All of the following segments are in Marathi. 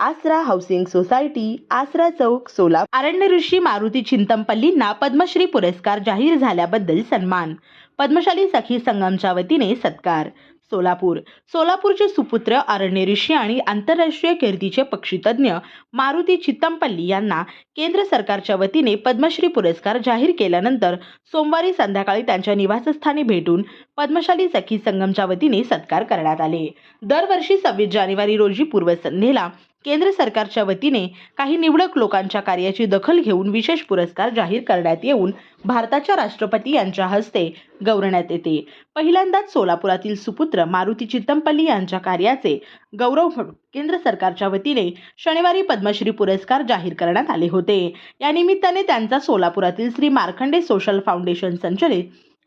आसरा हाऊसिंग सोसायटी आसरा चौक सोलापूर. अरण्य ऋषी मारुती चिंतमपल्लींना पद्मश्री पुरस्कार जाहीर झाल्याबद्दल सन्मान. पद्मशाली सखी संगमच्या वतीने सत्कार. सोलापूर. सोलापूरचे सुपुत्र अरण्य ऋषी आणि आंतरराष्ट्रीय कीर्तीचे पक्षीतज्ञ मारुती चित्तमपल्ली यांना केंद्र सरकारच्या वतीने पद्मश्री पुरस्कार जाहीर केल्यानंतर सोमवारी संध्याकाळी त्यांच्या निवासस्थानी भेटून पद्मशाली सखी संगमच्या वतीने सत्कार करण्यात आले. दरवर्षी सव्वीस जानेवारी रोजी पूर्वसंध्येला केंद्र सरकारच्या वतीने काही निवडक लोकांच्या कार्याची दखल घेऊन विशेष पुरस्कार जाहीर करण्यात येऊन भारताच्या राष्ट्रपती यांच्या हस्ते गौरवण्यात येते. पहिल्यांदाच सोलापुरातील सुपुत्र मारुती चित्तमपल्ली यांच्या कार्याचे गौरव म्हणून केंद्र सरकारच्या वतीने शनिवारी पद्मश्री पुरस्कार जाहीर करण्यात आले होते. या निमित्ताने त्यांचा सोलापुरातील श्री मार्खंडे सोशल फाउंडेशन संचलित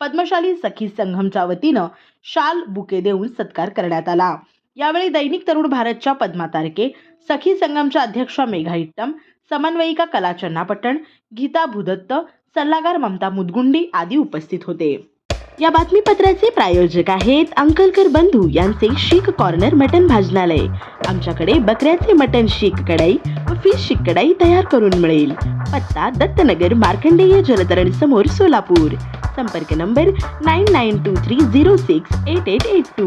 पद्मशाली सखी संघमच्या वतीनं शाल बुके देऊन सत्कार करण्यात आला. यावेळी दैनिक तरुण भारतच्या पद्मा तारके सखी संगमच्या अध्यक्षा मेघा इट्टम समन्वयिका कला चन्नापट्टण गीता भूदत्त सल्लागार ममता मुदगुंडी आदी उपस्थित होते. या बातमीपत्राचे प्रायोजक आहेत अंकलकर बंधू यांचे शीख कॉर्नर मटन भाजनालय. आमच्याकडे बकऱ्याचे मटन शीख कढाई व फिश शीख कढाई तयार करून मिळेल. पत्ता दत्तनगर मार्कंडेय जलतरण समोर सोलापूर. संपर्क number nine nine two three zero six eight eight eight two.